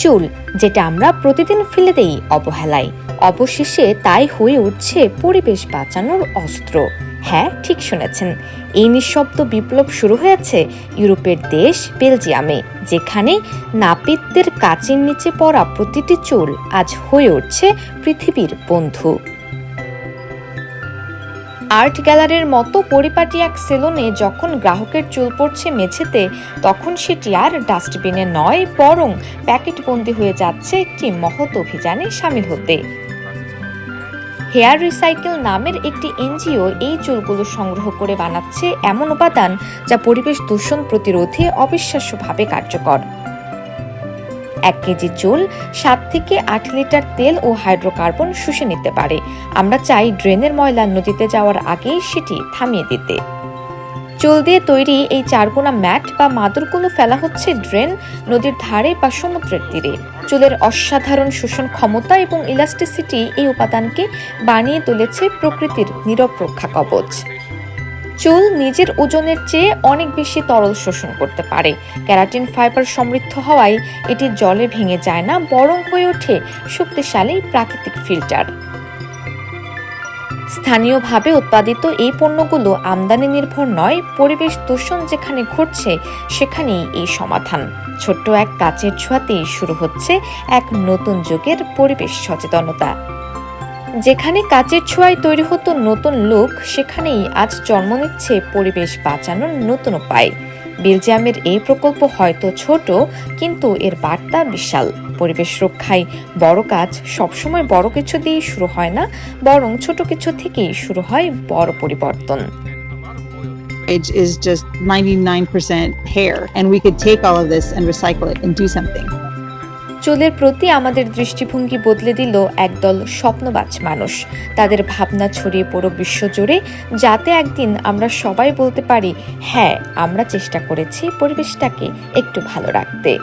চুল, যেটা আমরা প্রতিদিন ফেলে দেই অবহেলায়। অবশেষে তাই হয়ে উঠছে পরিবেশ বাঁচানোর অস্ত্র। হ্যাঁ ঠিক শুনেছেন। এই নিঃশব্দ বিপ্লব শুরু হয়েছে ইউরোপের দেশ বেলজিয়ামে, যেখানে নাপিতদের কাচের নিচে পড়া প্রতিটি চুল আজ হয়ে উঠছে পৃথিবীর বন্ধু। আর্ট গ্যালারির মতো পরিপাটি এক সেলুনে যখন গ্রাহকের চুল পড়ছে মেঝেতে, তখন সেটি আর ডাস্টবিনে নয়, বরং প্যাকেটবন্দি হয়ে যাচ্ছে একটি মহৎ অভিযানে সামিল হতে। হেয়ার রিসাইকেল নামের একটি এনজিও এই চুলগুলো সংগ্রহ করে বানাচ্ছে এমন উপাদান যা পরিবেশ দূষণ প্রতিরোধে অবিশ্বাস্যভাবে কার্যকর। এক কেজি চুল, সাত থেকে আট লিটার তেল ও হাইড্রোকার্বন শুষে নিতে পারে। আমরা চাই ড্রেনের ময়লা নদীতে যাওয়ার আগেই সেটি থামিয়ে দিতে। চুল দিয়ে তৈরি এই চারগুনা ম্যাট বা মাদুরগুলো ফেলা হচ্ছে ড্রেন, নদীর ধারে বা সমুদ্রের তীরে। চুলের অসাধারণ শোষণ ক্ষমতা এবং ইলাস্টিসিটি এই উপাদানকে বানিয়ে তুলেছে প্রকৃতির নীরব রক্ষা কবচ। চুল নিজের ওজনের চেয়ে অনেক বেশি তরল শোষণ করতে পারে। ক্যারাটিন ফাইবার সমৃদ্ধ হওয়ায় এটি জলে ভেঙে যায় না, বরং হয়ে ওঠে শক্তিশালী প্রাকৃতিক ফিল্টার। স্থানীয়ভাবে উৎপাদিত এই পণ্যগুলো আমদানি নির্ভর নয়, পরিবেশ দূষণ যেখানে ঘটছে সেখানেই এই সমাধান। ছোট্ট এক কাচের ছোঁয়াতেই শুরু হচ্ছে এক নতুন যুগের পরিবেশ সচেতনতা। যেখানে কাচের ছোঁয়ায় তৈরি হতো নতুন লোক সেখানেই আজ জন্ম নিচ্ছে পরিবেশ বাঁচানোর নতুন উপায়। বেলজিয়ামের এই প্রকল্প হয়তো ছোট কিন্তু এর বার্তা বিশাল। পরিবেশ রক্ষায় বড় কাজ সবসময় বড় কিছু দিয়েই শুরু হয় না বরং ছোট কিছু থেকেই শুরু হয় বড় পরিবর্তন। It is just 99% hair, and we could take all of this and recycle it and do something. চুলের প্রতি আমাদের দৃষ্টিভঙ্গি বদলে দিল একদল স্বপ্নবাজ মানুষ। তাদের ভাবনা ছড়িয়ে পড়ো বিশ্বজুড়ে যাতে একদিন আমরা সবাই বলতে পারি হ্যাঁ আমরা চেষ্টা করেছি পরিবেশটাকে একটু ভালো রাখতে।